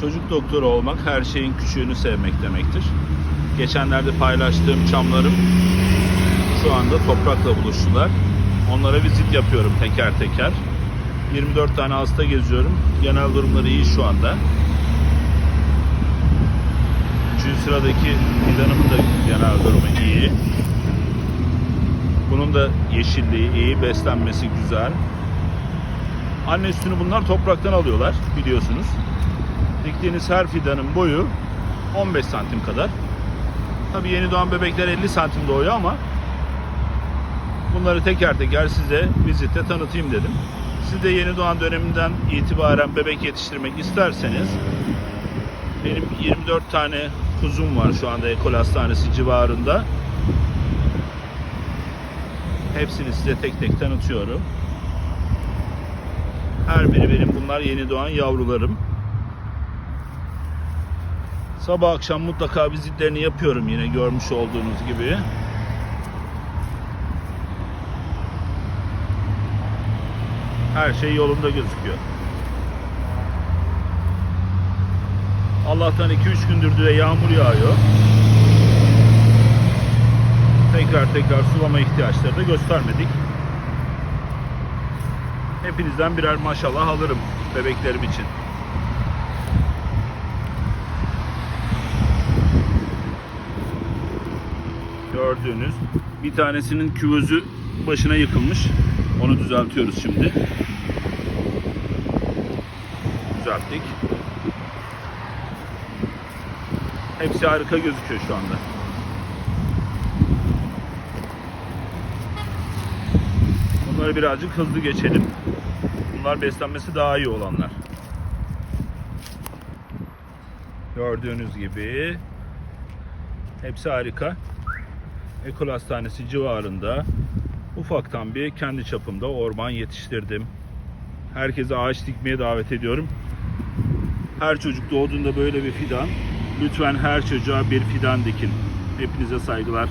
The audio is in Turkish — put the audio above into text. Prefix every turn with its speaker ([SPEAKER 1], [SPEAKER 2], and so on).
[SPEAKER 1] Çocuk doktoru olmak her şeyin küçüğünü sevmek demektir. Geçenlerde paylaştığım çamlarım şu anda toprakla buluştular. Onlara vizit yapıyorum teker teker. 24 tane hasta geziyorum. Genel durumları iyi şu anda. Üçüncü sıradaki fidanımın da genel durumu iyi. Bunun da yeşilliği iyi, beslenmesi güzel. Anne sütünü bunlar topraktan alıyorlar biliyorsunuz. Diktiğiniz her fidanın boyu 15 santim kadar. Tabii yeni doğan bebekler 50 santim doğuyor ama bunları teker teker size vizitte tanıtayım dedim. Siz de yeni doğan döneminden itibaren bebek yetiştirmek isterseniz benim 24 tane kuzum var şu anda ekol hastanesi civarında. Hepsini size tek tek tanıtıyorum. Her biri benim bunlar yeni doğan yavrularım. Sabah akşam mutlaka vizitlerini yapıyorum yine görmüş olduğunuz gibi. Her şey yolunda gözüküyor. Allah'tan 2-3 gündür de yağmur yağıyor. Tekrar tekrar sulama ihtiyaçları da göstermedik. Hepinizden birer maşallah alırım bebeklerim için. Gördüğünüz bir tanesinin küvözü başına yıkılmış. Onu düzeltiyoruz şimdi. Düzelttik. Hepsi harika gözüküyor şu anda. Bunları birazcık hızlı geçelim. Bunlar beslenmesi daha iyi olanlar. Gördüğünüz gibi hepsi harika. Ekol Hastanesi civarında ufaktan bir kendi çapımda orman yetiştirdim. Herkese ağaç dikmeye davet ediyorum. Her çocuk doğduğunda böyle bir fidan. Lütfen her çocuğa bir fidan dikin. Hepinize saygılar.